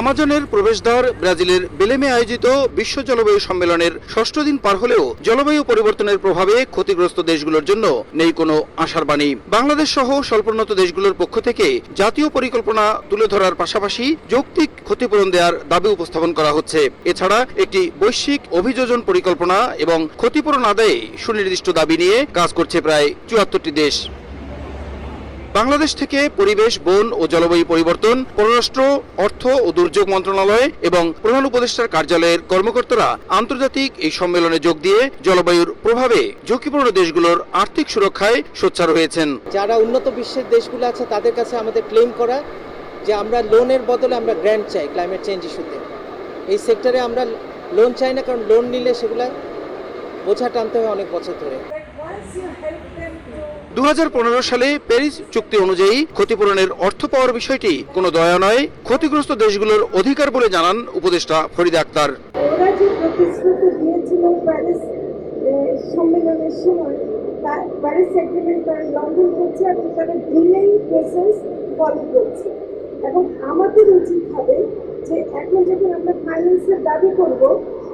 আমাজনের প্রবেশদ্বার ব্রাজিলের বেলেমে আয়োজিত বিশ্ব জলবায়ু সম্মেলনের ষষ্ঠ দিন পার হলেও জলবায়ু পরিবর্তনের প্রভাবে ক্ষতিগ্রস্ত দেশগুলোর জন্য নেই কোনো আশার বাণী। বাংলাদেশ সহ স্বল্পোন্নত দেশগুলোর পক্ষ থেকে জাতীয় পরিকল্পনা তুলে ধরার পাশাপাশি যৌক্তিক ক্ষতিপূরণ দেওয়ার দাবি উপস্থাপন করা হচ্ছে। এছাড়া একটি বৈশ্বিক অভিযোজন পরিকল্পনা এবং ক্ষতিপূরণ আদায়ে সুনির্দিষ্ট দাবি নিয়ে কাজ করছে প্রায় চুয়াত্তরটি দেশ। বাংলাদেশ থেকে পরিবেশ, বন ও জলবায়ু পরিবর্তন, পররাষ্ট্র, অর্থ ও দুর্যোগ মন্ত্রণালয় এবং প্রধান উপদেষ্টার কার্যালয়ের কর্মকর্তারা আন্তর্জাতিক এই সম্মেলনে যোগ দিয়ে জলবায়ুর প্রভাবে ঝুঁকিপূর্ণ দেশগুলোর আর্থিক সুরক্ষায় সোচ্চার হয়েছেন। যারা উন্নত বিশ্বের দেশগুলো আছে, তাদের কাছে আমাদের ক্লেম করা যে আমরা লোনের বদলে আমরা গ্র্যান্ট চাই ক্লাইমেট চেঞ্জ ইস্যুতে এই সেক্টরে আমরা লোন চাই না, কারণ লোন নিলে সেগুলা বোঝা টানতে হয় অনেক বছর ধরে। দু হাজার পনেরো সালে প্যারিস চুক্তি অনুযায়ী ক্ষতিপূরণের অর্থ পাওয়ার বিষয়টি কোনো দয়া নয়, ক্ষতিগ্রস্ত দেশগুলোর অধিকার বলে জানান উপদেষ্টা ফরিদা আক্তার। প্রতিশ্রুতি দিয়েছিল প্যারিস সম্মেলনের সময়। প্যারিস করছে করছে। এবং আমাদের উচিত হবে যে এখন যখন আমরা ফাইন্যান্সের দাবি করব,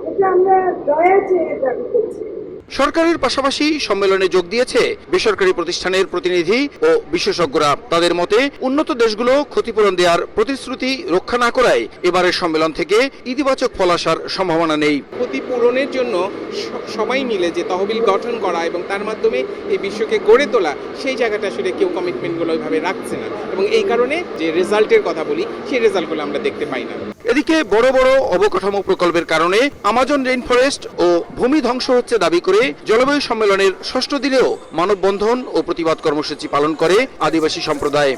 এটা আমরা দয়া চেয়ে দাবি করছি। সরকারের পাশাপাশি সম্মেলনে যোগ দিয়েছে বেসরকারি প্রতিষ্ঠানের প্রতিনিধি ও বিশেষজ্ঞরা। তাদের মতে, উন্নত দেশগুলো ক্ষতিপূরণ দেওয়ার প্রতিশ্রুতি রক্ষা না করায় এবারের সম্মেলন থেকে ইতিবাচক ফল আসার সম্ভাবনা নেই। ক্ষতিপূরণের জন্য সবাই মিলে যে তহবিল গঠন করা এবং তার মাধ্যমে এই বিশ্বকে গড়ে তোলা, সেই জায়গাটা আসলে কেউ কমিটমেন্টগুলো ওইভাবে রাখছে না। এবং এই কারণে যে রেজাল্টের কথা বলি, সেই রেজাল্টগুলো আমরা দেখতে পাই না। এদিকে বড় বড় অবকাঠামো প্রকল্পের কারণে আমাজন রেইন ফরেস্ট ও ভূমি ধ্বংস হচ্ছে দাবি করে জলবায়ু সম্মেলনের ষষ্ঠ দিনেও মানববন্ধন ও প্রতিবাদ কর্মসূচি পালন করে আদিবাসী সম্প্রদায়।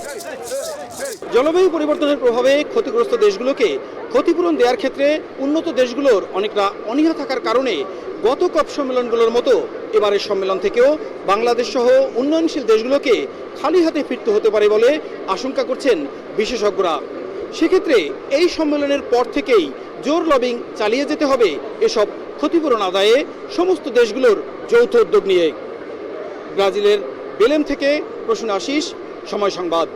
জলবায়ু পরিবর্তনের প্রভাবে ক্ষতিগ্রস্ত দেশগুলোকে ক্ষতিপূরণ দেওয়ার ক্ষেত্রে উন্নত দেশগুলোর অনেকটা অনীহা থাকার কারণে গত কপ সম্মেলনগুলোর মতো এবারের সম্মেলন থেকেও বাংলাদেশ সহ উন্নয়নশীল দেশগুলোকে খালি হাতে ফিরতে হতে পারে বলে আশঙ্কা করছেন বিশেষজ্ঞরা। সেক্ষেত্রে এই সম্মেলনের পর থেকেই জোর লবিং চালিয়ে যেতে হবে এসব ক্ষতিপূরণ আদায়ে সমস্ত দেশগুলোর যৌথ উদ্যোগ নিয়ে। ব্রাজিলের বেলেম থেকে প্রশ্ন আশিস, সময় সংবাদ।